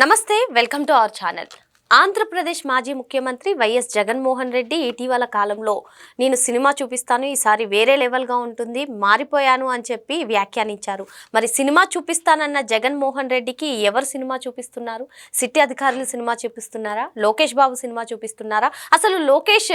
నమస్తే welcome to our channel. Andhra Pradesh మాజీ ముఖ్యమంత్రి వైఎస్ జగన్మోహన్ రెడ్డి ఇటీవల కాలంలో నేను సినిమా చూపిస్తాను ఈసారి వేరే లెవెల్గా ఉంటుంది మారిపోయాను అని చెప్పి వ్యాఖ్యానించారు. మరి సినిమా చూపిస్తానన్న జగన్మోహన్ రెడ్డికి ఎవరు సినిమా చూపిస్తున్నారు? సిటీ అధికారులు సినిమా చూపిస్తున్నారా? లోకేష్ బాబు సినిమా చూపిస్తున్నారా? అసలు లోకేష్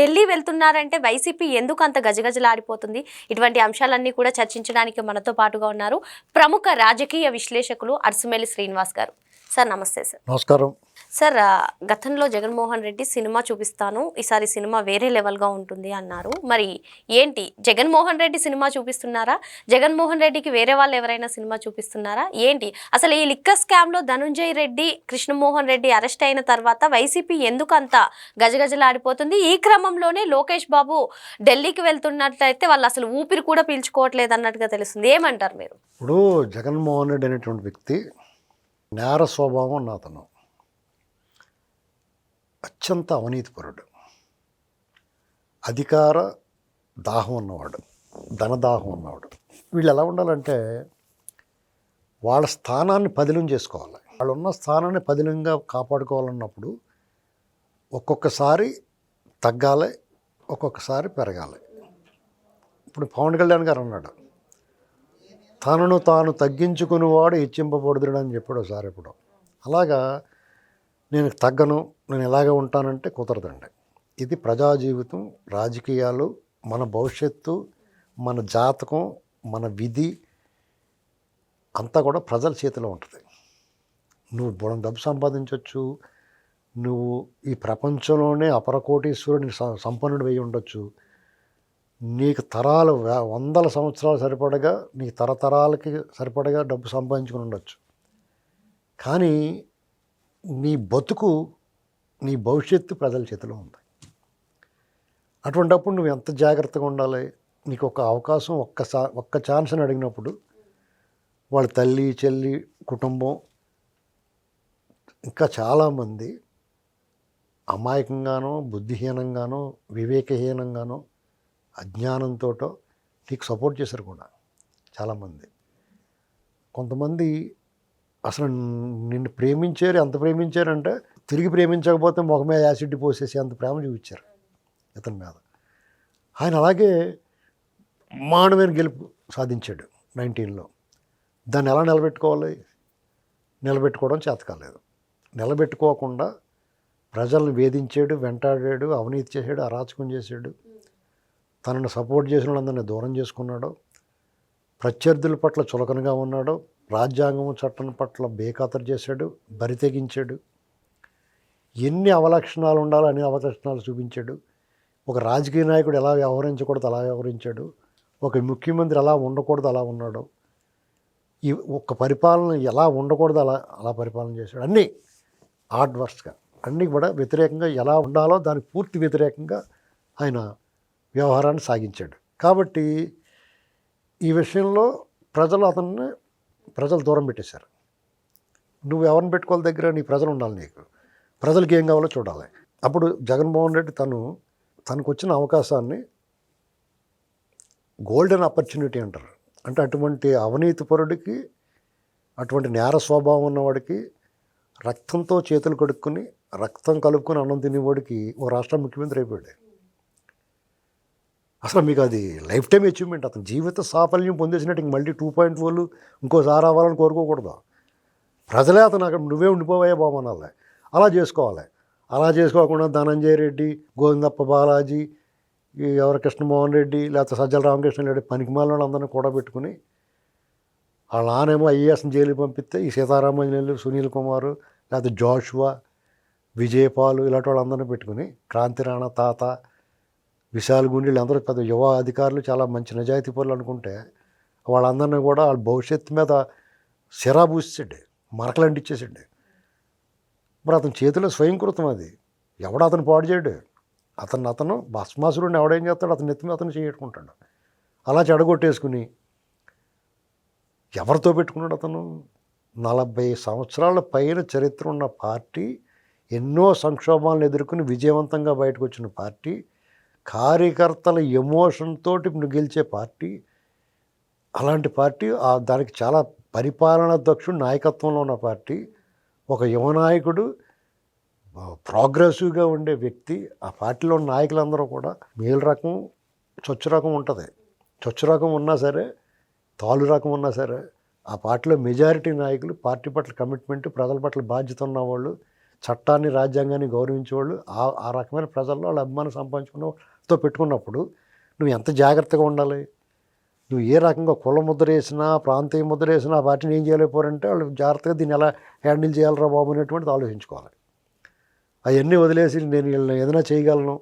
ఢిల్లీ వెళ్తున్నారంటే వైసీపీ ఎందుకు అంత గజగజలాడిపోతుంది? ఇటువంటి అంశాలన్నీ కూడా చర్చించడానికి మనతో పాటుగా ఉన్నారు ప్రముఖ రాజకీయ విశ్లేషకులు అర్సుమేలి శ్రీనివాస్ గారు. సార్ నమస్తే సార్. నమస్కారం. సార్ గతంలో జగన్మోహన్ రెడ్డి సినిమా చూపిస్తాను ఈసారి సినిమా వేరే లెవెల్గా ఉంటుంది అన్నారు. మరి ఏంటి జగన్మోహన్ రెడ్డి సినిమా చూపిస్తున్నారా? జగన్మోహన్ రెడ్డికి వేరే వాళ్ళు ఎవరైనా సినిమా చూపిస్తున్నారా? ఏంటి అసలు ఈ లిక్కర్ స్కామ్లో ధనుంజయ్ రెడ్డి కృష్ణమోహన్ రెడ్డి అరెస్ట్ అయిన తర్వాత వైసీపీ ఎందుకు అంత గజగజలాడిపోతుంది? ఈ క్రమంలోనే లోకేష్ బాబు ఢిల్లీకి వెళ్తున్నట్లయితే వాళ్ళు అసలు ఊపిరి కూడా పీల్చుకోవట్లేదు అన్నట్టుగా తెలుస్తుంది. ఏమంటారు మీరు? ఇప్పుడు జగన్మోహన్ రెడ్డి అనేటువంటి వ్యక్తి నేర స్వభావం ఉన్న అతను అత్యంత అవినీతిపరుడు. అధికార దాహం ఉన్నవాడు ధనదాహం ఉన్నవాడు. వీళ్ళు ఎలా ఉండాలంటే వాళ్ళ స్థానాన్ని పదిలం చేసుకోవాలి. వాళ్ళు ఉన్న స్థానాన్ని పదిలంగా కాపాడుకోవాలన్నప్పుడు ఒక్కొక్కసారి తగ్గాలి ఒక్కొక్కసారి పెరగాలి. ఇప్పుడు పవన్ కళ్యాణ్ గారు అన్నాడు తనను తాను తగ్గించుకునేవాడు హెచ్చింపబడుదుడు అని చెప్పాడు ఒకసారి ఇప్పుడు అలాగా నేను తగ్గను నేను ఎలాగ ఉంటానంటే కుదరదండి. ఇది ప్రజా జీవితం రాజకీయాలు మన భవిష్యత్తు మన జాతకం మన విధి అంతా కూడా ప్రజల చేతిలో ఉంటుంది. నువ్వు బుడం డబ్బు సంపాదించవచ్చు నువ్వు ఈ ప్రపంచంలోనే అపరకోటీశ్వరుని సంపన్నుడు వేయి ఉండొచ్చు నీకు తరాలు వందల సంవత్సరాలు సరిపడగా నీ తరతరాలకి సరిపడగా డబ్బు సంపాదించుకుని ఉండొచ్చు. కానీ నీ బతుకు నీ భవిష్యత్తు ప్రజల చేతిలో ఉంది. అటువంటప్పుడు నువ్వు ఎంత జాగ్రత్తగా ఉండాలి? నీకు ఒక అవకాశం ఒక్కసా ఒక్క ఛాన్స్ అని అడిగినప్పుడు వాళ్ళ తల్లి చెల్లి కుటుంబం ఇంకా చాలామంది అమాయకంగానో బుద్ధిహీనంగానో వివేకహీనంగానో అజ్ఞానంతోటో నీకు సపోర్ట్ చేశారు కూడా చాలామంది. కొంతమంది అసలు నిన్ను ప్రేమించారు ఎంత ప్రేమించారంటే తిరిగి ప్రేమించకపోతే ముఖం మీద యాసిడ్ పోసేసి అంత ప్రేమ చూపించారు ఇతని మీద. ఆయన అలాగే మానవైన గెలుపు సాధించాడు నైన్టీన్లో. దాన్ని ఎలా నిలబెట్టుకోవాలి? నిలబెట్టుకోవడం చేతకాలేదు నిలబెట్టుకోకుండా ప్రజల్ని వేధించాడు వెంటాడాడు అవినీతి చేశాడు అరాచకం చేశాడు. తనను సపోర్ట్ చేసిన వాళ్ళందరినీ దూరం చేసుకున్నాడు. ప్రత్యర్థుల పట్ల చులకనగా ఉన్నాడు. రాజ్యాంగం చట్టం పట్ల బేఖాతరు చేశాడు. బరితెగించాడు ఎన్ని అవలక్షణాలు ఉండాలో అన్ని అవలక్షణాలు చూపించాడు. ఒక రాజకీయ నాయకుడు ఎలా వ్యవహరించకూడదు అలా వ్యవహరించాడు. ఒక ముఖ్యమంత్రి ఎలా ఉండకూడదు అలా ఉన్నాడు. ఈ ఒక్క పరిపాలన ఎలా ఉండకూడదు అలా అలా పరిపాలన చేశాడు. అన్నీ ఆడ్వర్స్గా అన్నీ కూడా వ్యతిరేకంగా ఎలా ఉండాలో దానికి పూర్తి వ్యతిరేకంగా ఆయన వ్యవహారాన్ని సాగించాడు. కాబట్టి ఈ విషయంలో ప్రజలు అతన్ని ప్రజలు దూరం పెట్టేశారు. నువ్వు ఎవరిని పెట్టుకోవాలి దగ్గర? నీ ప్రజలు ఉండాలి నీకు. ప్రజలకి ఏం కావాలో చూడాలి. అప్పుడు జగన్మోహన్ రెడ్డి తను తనకు వచ్చిన అవకాశాన్ని గోల్డెన్ ఆపర్చునిటీ అంటారు. అంటే అటువంటి అవినీతి పరుడికి అటువంటి నేర స్వభావం ఉన్నవాడికి రక్తంతో చేతులు కడుక్కొని రక్తం కలుపుకొని అన్నం తినేవాడికి ఓ రాష్ట్ర ముఖ్యమంత్రి అయిపోయాడు. అసలు మీకు అది లైఫ్ టైం అచీవ్మెంట్ అతను జీవిత సాఫల్యం పొందేసినట్టు ఇంక మళ్ళీ టూ పాయింట్ ఫోర్లు ఇంకోసారి రావాలని కోరుకోకూడదు. ప్రజలే అతను అక్కడ నువ్వే ఉండిపోవాయే బామనాలే అలా చేసుకోవాలి. అలా చేసుకోకుండా ధనంజయ రెడ్డి గోవిందప్ప బాలాజీ ఈ ఎవరు కృష్ణమోహన్ రెడ్డి లేకపోతే సజ్జల రామకృష్ణ రెడ్డి పనికిమాలను అందరినీ కూడా పెట్టుకుని వాళ్ళ నానేమో ఐఏఎస్ని జైలుకి పంపిస్తే ఈ సీతారామంజనేయులు సునీల్ కుమార్ లేకపోతే జోషువా విజయపాలు ఇలాంటి వాళ్ళందరినీ పెట్టుకుని క్రాంతి రాణా తాత విశాల్ గుండీలు అందరూ పెద్ద యువ అధికారులు చాలా మంచి నిజాయితీ పనులు అనుకుంటే వాళ్ళందరినీ కూడా వాళ్ళ భవిష్యత్తు మీద సిరా పూసాడు మరకలు ఇప్పుడు మరి అతని చేతిలో స్వయంకృతం అది. ఎవడు అతను పాడు చేయడు? అతను అతను భస్మాసురుడిని ఎవడేం చేస్తాడు? అతను నెత్తి మీద అతను చేయట్టుకుంటాడు అలా చెడగొట్టేసుకుని ఎవరితో పెట్టుకున్నాడు అతను? నలభై సంవత్సరాల పైన చరిత్ర ఉన్న పార్టీ ఎన్నో సంక్షోభాలను ఎదుర్కొని విజయవంతంగా బయటకు వచ్చిన పార్టీ కార్యకర్తల ఎమోషన్ తోటి నువ్వు గెలిచే పార్టీ అలాంటి పార్టీ ఆ దానికి చాలా పరిపాలన దక్షుడు నాయకత్వంలో ఉన్న పార్టీ ఒక యువ నాయకుడు ప్రోగ్రెసివ్గా ఉండే వ్యక్తి ఆ పార్టీలో ఉన్న నాయకులందరూ కూడా మేలు రకం చొచ్చు రకం ఉంటుంది. చొచ్చు రకం ఉన్నా సరే తాలు రకం ఉన్నా సరే ఆ పార్టీలో మెజారిటీ నాయకులు పార్టీ పట్ల కమిట్మెంట్ ప్రజల పట్ల బాధ్యత ఉన్నవాళ్ళు చట్టాన్ని రాజ్యాంగాన్ని గౌరవించేవాళ్ళు ఆ ఆ రకమైన ప్రజల్లో వాళ్ళ అభిమానం తో పెట్టుకున్నప్పుడు నువ్వు ఎంత జాగ్రత్తగా ఉండాలి? నువ్వు ఏ రకంగా కుల ముద్ర వేసినా ప్రాంతీయ ముద్ర వేసినా ఆ పార్టీని ఏం చేయలేకపోరంటే వాళ్ళు జాగ్రత్తగా దీన్ని ఎలా హ్యాండిల్ చేయాలరా బాబు అనేటువంటిది ఆలోచించుకోవాలి. అవన్నీ వదిలేసి నేను వీళ్ళని ఏదైనా చేయగలను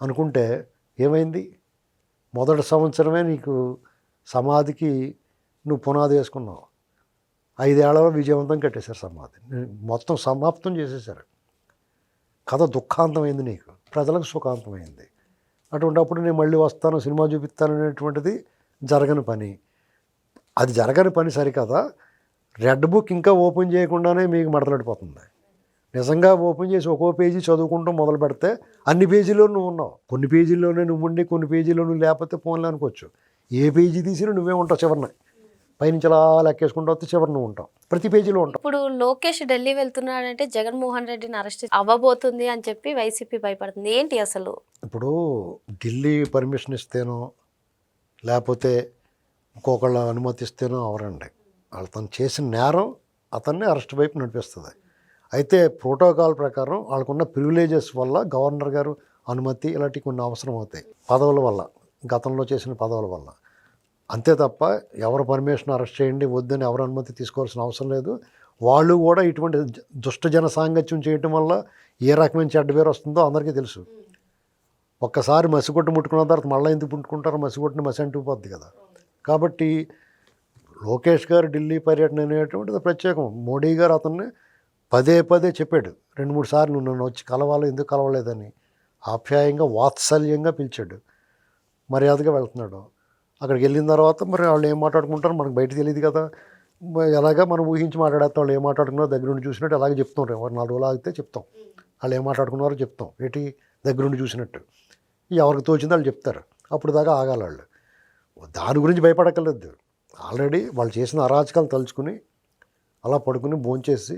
అనుకుంటే ఏమైంది? మొదటి సంవత్సరమే నీకు సమాధికి నువ్వు పునాది వేసుకున్నావు. ఐదేళ్ళలో విజయవంతం కట్టేశారు సమాధి. మొత్తం సమాప్తం చేసేసారు కథ దుఃఖాంతమైంది నీకు. ప్రజలకు సుఖాంతమైంది. అటువంటిప్పుడు నేను మళ్ళీ వస్తాను సినిమా చూపిస్తాను అనేటువంటిది జరగని పని. అది జరగని పని సరికదా. రెడ్ బుక్ ఇంకా ఓపెన్ చేయకుండానే మీకు మడతలడిపోతుంది. నిజంగా ఓపెన్ చేసి ఒక్కో పేజీ చదువుకుంటూ మొదలు పెడితే అన్ని పేజీలో నువ్వు ఉన్నావు. కొన్ని పేజీల్లోనే నువ్వు ఉండి కొన్ని పేజీలో నువ్వు లేకపోతే ఫోన్లో అనుకోవచ్చు. ఏ పేజీ తీసినా నువ్వే ఉంటావు చివరిన. పైనుంచి అలా లెక్కేసుకుంటూ వస్తే చివరి నువ్వు ఉంటావు. ప్రతి పేజీలో ఉంటావు. ఇప్పుడు లోకేష్ ఢిల్లీ వెళ్తున్నాడంటే జగన్మోహన్ రెడ్డిని అరెస్ట్ అవ్వబోతుంది అని చెప్పి వైసీపీ భయపడుతుంది. ఏంటి అసలు? ఇప్పుడు ఢిల్లీ పర్మిషన్ ఇస్తేనో లేకపోతే ఇంకొకళ్ళ అనుమతి ఇస్తేనో అవరండి వాళ్ళు తను చేసిన నేరం అతన్ని అరెస్ట్ వైపు నడిపిస్తుంది. అయితే ప్రోటోకాల్ ప్రకారం వాళ్ళకున్న ప్రివిలేజెస్ వల్ల గవర్నర్ గారు అనుమతి ఇలాంటివి కొన్ని అవసరం అవుతాయి. పదవుల వల్ల గతంలో చేసిన పదవుల వల్ల. అంతే తప్ప ఎవరు పర్మిషన్ అరెస్ట్ చేయండి వద్దని ఎవరు అనుమతి తీసుకోవాల్సిన అవసరం లేదు. వాళ్ళు కూడా ఇటువంటి దుష్ట జన సాంగత్యం చేయటం వల్ల ఏ రకమైన చెడ్డ పేరు వస్తుందో అందరికీ తెలుసు. ఒక్కసారి మసిగొట్టు ముట్టుకున్న తర్వాత మళ్ళీ ఎందుకు ముట్టుకుంటారో మసిగొట్టుని మసి అంటుకుపోద్ది కదా. కాబట్టి లోకేష్ గారు ఢిల్లీ పర్యటన అనేటువంటిది ప్రత్యేకం. మోడీ గారు అతన్ని పదే పదే చెప్పాడు. రెండు మూడు సార్లు నన్ను వచ్చి కలవాలి ఎందుకు కలవలేదని ఆప్యాయంగా వాత్సల్యంగా పిలిచాడు. మర్యాదగా వెళ్తున్నాడు. అక్కడికి వెళ్ళిన తర్వాత మరి వాళ్ళు ఏం మాట్లాడుకుంటారో మనకు బయట తెలియదు కదా. ఎలాగా మనం ఊహించి మాట్లాడేస్తాం వాళ్ళు ఏం మాట్లాడుకున్నారో దగ్గర నుండి చూసినట్టు అలాగే చెప్తుంటాం రేపు. నాలుగు రోజులు ఆగితే చెప్తాం. వాళ్ళు ఏం మాట్లాడుకున్నారో చెప్తాం. ఏంటి? దగ్గరుండి చూసినట్టు. ఎవరికి తోచిందో వాళ్ళు చెప్తారు. అప్పుడు దాకా ఆగాలి వాళ్ళు. దాని గురించి భయపడక్కర్లేదు. ఆల్రెడీ వాళ్ళు చేసిన అరాచకాలు తలుచుకుని అలా పడుకుని భోంచేసి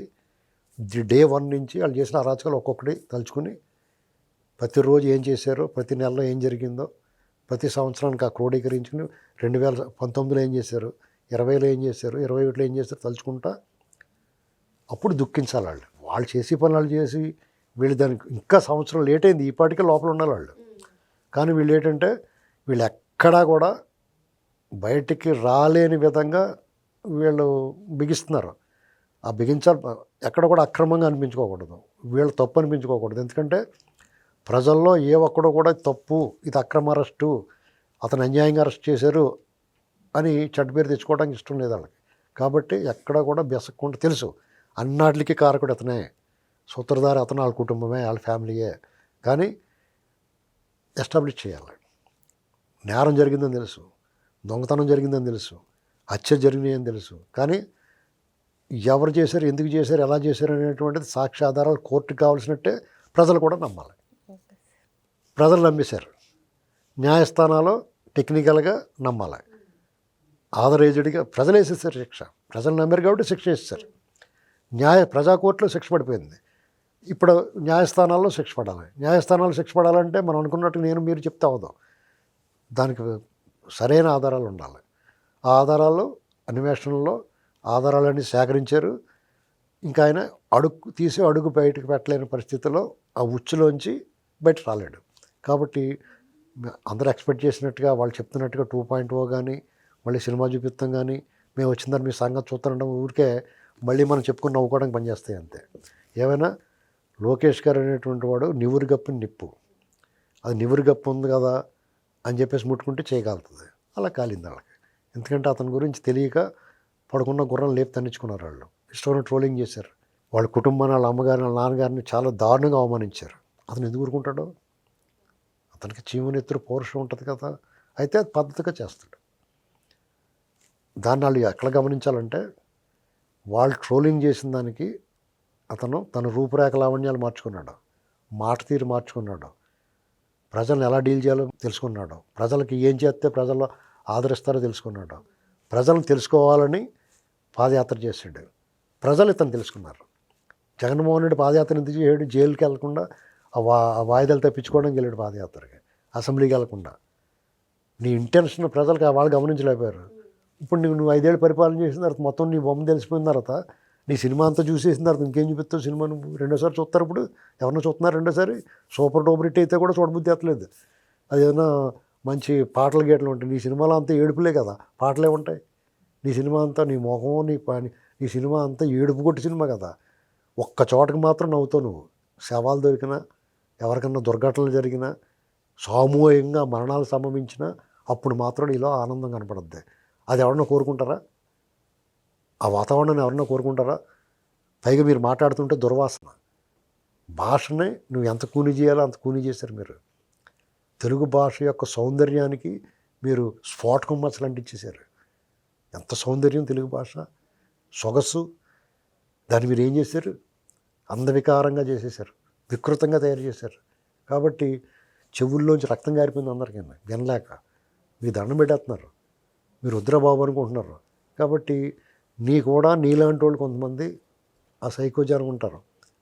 ది డే వన్ నుంచి వాళ్ళు చేసిన అరాచకాలు ఒక్కొక్కటి తలుచుకుని ప్రతిరోజు ఏం చేశారో? ప్రతి నెలలో ఏం జరిగిందో ప్రతి సంవత్సరానికి ఆ క్రోడీకరించుకుని రెండు వేల పంతొమ్మిదిలో ఏం చేశారు? ఇరవైలో ఏం చేశారు? ఇరవై ఒకటిలో ఏం చేశారు? తలుచుకుంటా అప్పుడు దుఃఖించాలి వాళ్ళు. వాళ్ళు చేసి పనులు చేసి వీళ్ళు దానికి ఇంకా సంవత్సరం లేట్ అయింది. ఈ పాటికే లోపల ఉండాలి వాళ్ళు. కానీ వీళ్ళు ఏంటంటే వీళ్ళు ఎక్కడా కూడా బయటికి రాలేని విధంగా వీళ్ళు బిగిస్తున్నారు. ఆ బిగించాలి ఎక్కడ కూడా అక్రమంగా అనిపించుకోకూడదు. వీళ్ళు తప్పు అనిపించుకోకూడదు. ఎందుకంటే ప్రజల్లో ఏ ఒక్కడు కూడా తప్పు ఇది అక్రమ అరెస్టు అతను అన్యాయంగా అరెస్ట్ చేశారు అని చెడ్డ పేరు తెచ్చుకోవడానికి ఇష్టం లేదు వాళ్ళకి. కాబట్టి ఎక్కడ కూడా బెసక్కుండా తెలుసు అన్నాటికి కారకుడు అతనే. సూత్రధారి అతను వాళ్ళ కుటుంబమే వాళ్ళ ఫ్యామిలీయే. కానీ ఎస్టాబ్లిష్ చేయాలి. నేరం జరిగిందని తెలుసు దొంగతనం జరిగిందని తెలుసు హత్య జరిగినాయని తెలుసు. కానీ ఎవరు చేశారు ఎందుకు చేశారు ఎలా చేశారు అనేటువంటిది సాక్ష్య ఆధారాలు కోర్టుకు కావాల్సినట్టే ప్రజలు కూడా నమ్మాలి. ప్రజలు నమ్మేశారు. న్యాయస్థానాలు టెక్నికల్గా నమ్మాలి. ఆథరైజ్డ్గా ప్రజలు వేసేసారు శిక్ష. ప్రజలు నమ్మారు కాబట్టి శిక్ష వేసేసారు న్యాయ ప్రజా కోర్టులో శిక్ష పడిపోయింది. ఇప్పుడు న్యాయస్థానాల్లో శిక్ష పడాలి. న్యాయస్థానాల్లో శిక్ష పడాలంటే మనం అనుకున్నట్టు నేను మీరు చెప్తే అవదు దానికి సరైన ఆధారాలు ఉండాలి. ఆ ఆధారాలు అన్వేషణలో ఆధారాలన్నీ సేకరించారు. ఇంకా ఆయన అడుగు తీసి అడుగు బయటకు పెట్టలేని పరిస్థితిలో ఆ ఉచ్చులోంచి బయట రాలేడు. కాబట్టి అందరూ ఎక్స్పెక్ట్ చేసినట్టుగా వాళ్ళు చెప్తున్నట్టుగా టూ పాయింట్ ఓ కానీ మళ్ళీ సినిమా చూపిస్తాం కానీ మేము వచ్చిందని మీ సంగతి చూస్తానంటే ఊరికే మళ్ళీ మనం చెప్పుకుని నవ్వుకోవడానికి పనిచేస్తాయి అంతే. ఏమైనా? లోకేష్ గారు అనేటువంటి వాడు నివురుగప్పు నిప్పు. అది నివురుగప్పు ఉంది కదా అని చెప్పేసి ముట్టుకుంటే చేయగలుగుతుంది. అలా కాలింది వాళ్ళకి ఎందుకంటే అతని గురించి తెలియక పడుకున్న గుర్రం లేపు తన్నించుకున్నారు వాళ్ళు. ఇష్టమైన ట్రోలింగ్ చేశారు. వాళ్ళ కుటుంబాన్ని వాళ్ళ అమ్మగారిని వాళ్ళ నాన్నగారిని చాలా దారుణంగా అవమానించారు. అతను ఎందుకు ఊరుకుంటాడో? అతనికి చీమనెత్తురు పౌరుషం ఉంటుంది కదా అయితే అది పద్ధతిగా చేస్తాడు. దాన్ని వాళ్ళు ఎక్కడ గమనించాలంటే వాళ్ళు ట్రోలింగ్ చేసిన దానికి అతను తన రూపురేఖ లావణ్యాలు మార్చుకున్నాడు మాట తీరు మార్చుకున్నాడు ప్రజలను ఎలా డీల్ చేయాలో తెలుసుకున్నాడు ప్రజలకి ఏం చేస్తే ప్రజలు ఆదరిస్తారో తెలుసుకున్నాడు ప్రజలను తెలుసుకోవాలని పాదయాత్ర చేసాడు ప్రజలు ఇతను తెలుసుకున్నారు. జగన్మోహన్ రెడ్డి పాదయాత్ర ఎందుకు చేయడు? జైలుకి వెళ్ళకుండా వా ఆ వాయిదాలు తప్పించుకోవడానికి వెళ్ళాడు పాదయాత్రకి అసెంబ్లీకి వెళ్ళకుండా నీ ఇంటెన్షన్ ప్రజలకు వాళ్ళు గమనించలేకపోయారు. ఇప్పుడు నువ్వు నువ్వు ఐదేళ్ళు పరిపాలన చేసిన తర్వాత మొత్తం నీ బొమ్మ తెలిసిపోయిన తర్వాత నీ సినిమా అంతా చూసేసిన తర్వాత ఇంకేం చూపిస్తావు సినిమా నువ్వు? రెండోసారి చూస్తారు ఇప్పుడు? ఎవరినో చూస్తున్నారు రెండోసారి? సూపర్ డూపర్ హిట్ అయితే కూడా చూడబుద్ధి ఎత్తలేదు అది ఏదైనా మంచి పాటలు గేట్లు ఉంటాయి. నీ సినిమాలో అంతా ఏడుపులే కదా పాటలే ఉంటాయి. నీ సినిమా అంతా నీ మొహం నీ పని నీ సినిమా అంతా ఏడుపు కొట్టి సినిమా కదా. ఒక్క చోటకి మాత్రం నవ్వుతావు నువ్వు. శవాలు దొరికినా ఎవరికన్నా దుర్ఘటనలు జరిగినా సామూహికంగా మరణాలు సంభవించినా అప్పుడు మాత్రం ఇలా ఆనందం కనపడద్ది. అది ఎవరన్నా కోరుకుంటారా? ఆ వాతావరణాన్ని ఎవరన్నా కోరుకుంటారా? పైగా మీరు మాట్లాడుతుంటే దుర్వాసన. భాషనే నువ్వు ఎంత కూని చేయాలో అంత కూని చేశారు మీరు. తెలుగు భాష యొక్క సౌందర్యానికి మీరు స్ఫోటకం మచ్చలు అంటించేశారు. ఎంత సౌందర్యం తెలుగు భాష? సొగసు. దాన్ని మీరు ఏం చేశారు? అందవికారంగా చేసేసారు వికృతంగా తయారు చేశారు. కాబట్టి చెవుల్లోంచి రక్తం గారిపోయింది అందరికీ వినలేక. మీ దండం పెట్టేస్తున్నారు. మీరు రుద్రబాబు అనుకుంటున్నారు. కాబట్టి నీ కూడా నీలాంటి వాళ్ళు కొంతమంది ఆ సైకోజనం ఉంటారు.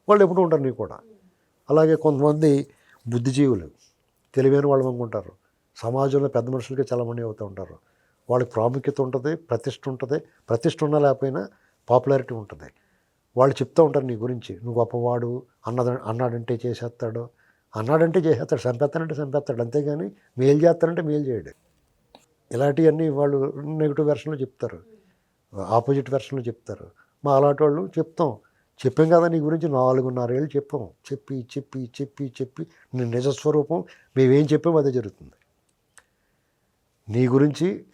వాళ్ళు ఎప్పుడు ఉంటారు నీ కూడా. అలాగే కొంతమంది బుద్ధిజీవులు తెలివైన వాళ్ళు అనుకుంటారు. సమాజంలో పెద్ద మనుషులకి చలమణి అవుతూ ఉంటారు. వాళ్ళకి ప్రాముఖ్యత ఉంటుంది ప్రతిష్ట ఉంటుంది. ప్రతిష్ట ఉన్నా లేకపోయినా పాపులారిటీ ఉంటుంది. వాళ్ళు చెప్తూ ఉంటారు నీ గురించి. నువ్వు గొప్పవాడు అన్నద అన్నాడంటే చేసేస్తాడు. అన్నాడంటే చేసేస్తాడు చంపేస్తానంటే చంపేస్తాడు. అంతేగాని మేలు చేస్తానంటే మేలు చేయడు. ఇలాంటివన్నీ వాళ్ళు నెగిటివ్ వెర్షన్లో చెప్తారు. ఆపోజిట్ వెర్షన్లో చెప్తారు. మా అలాంటి వాళ్ళు చెప్తాం. చెప్పాం కదా నీ గురించి నాలుగున్నర ఏళ్ళు చెప్పాం. చెప్పి చెప్పి చెప్పి చెప్పి నీ నిజస్వరూపం మేమేం చెప్పాం అదే జరుగుతుంది. నీ గురించి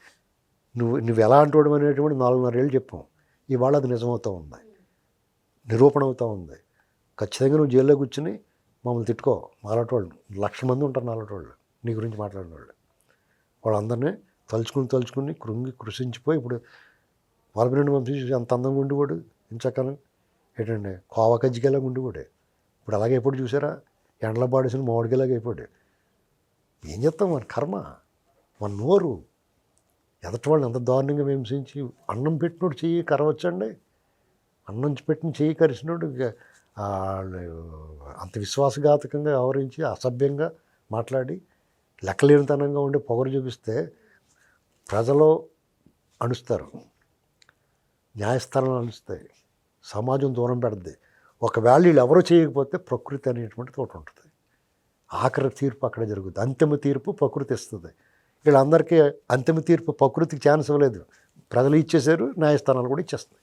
నువ్వు నువ్వు ఎలా అంటాడు అనేటువంటి నాలుగున్నర ఏళ్ళు చెప్పాం. ఇవాళ అది నిజమవుతూ ఉంది. నిరూపణ అవుతూ ఉంది. ఖచ్చితంగా నువ్వు జైల్లో కూర్చుని మమ్మల్ని తిట్టుకో. మాలాంటి వాళ్ళు లక్ష మంది ఉంటారు నాలాంటి వాళ్ళు నీ గురించి మాట్లాడిన వాళ్ళు వాళ్ళందరినీ తలుచుకుని తలుచుకుని కృంగి కృషించిపోయి ఇప్పుడు వరపిరెండు వంశీ అంత అందంగా ఉండేవాడు ఇంచక్కను. ఏంటండి? కోవా కజ్జికాయలాగా ఉండేవాడు ఇప్పుడు అలాగే ఎప్పుడు చూసారా? ఎండల పాడేసిన మామిడికేలాగా అయిపోయాడు ఏం చెప్తాం మన కర్మ? మన నోరు. ఎదటి వాళ్ళని ఎంత దారుణంగా హింసించి అన్నం పెట్టినోడు చెయ్యి కరవచ్చండి? అన్నం పెట్టిన చేయి కరిసినోడు వాళ్ళు అంత విశ్వాసఘాతకంగా వ్యవహరించి అసభ్యంగా మాట్లాడి లెక్కలేనితనంగా ఉండి పొగరు చూపిస్తే ప్రజలు అణుస్తారు. న్యాయస్థానాలు అణుస్తాయి. సమాజం దూరం పెడద్ది. ఒకవేళ వీళ్ళు ఎవరో చేయకపోతే ప్రకృతి అనేటువంటిది ఒకటి ఉంటుంది. ఆఖరి తీర్పు అక్కడ జరుగుతుంది అంతిమ తీర్పు ప్రకృతి ఇస్తుంది. వీళ్ళందరికీ అంతిమ తీర్పు ప్రకృతికి ఛాన్స్ ఇవ్వలేదు. ప్రజలు ఇచ్చేసారు న్యాయస్థానాలు కూడా ఇచ్చేస్తాయి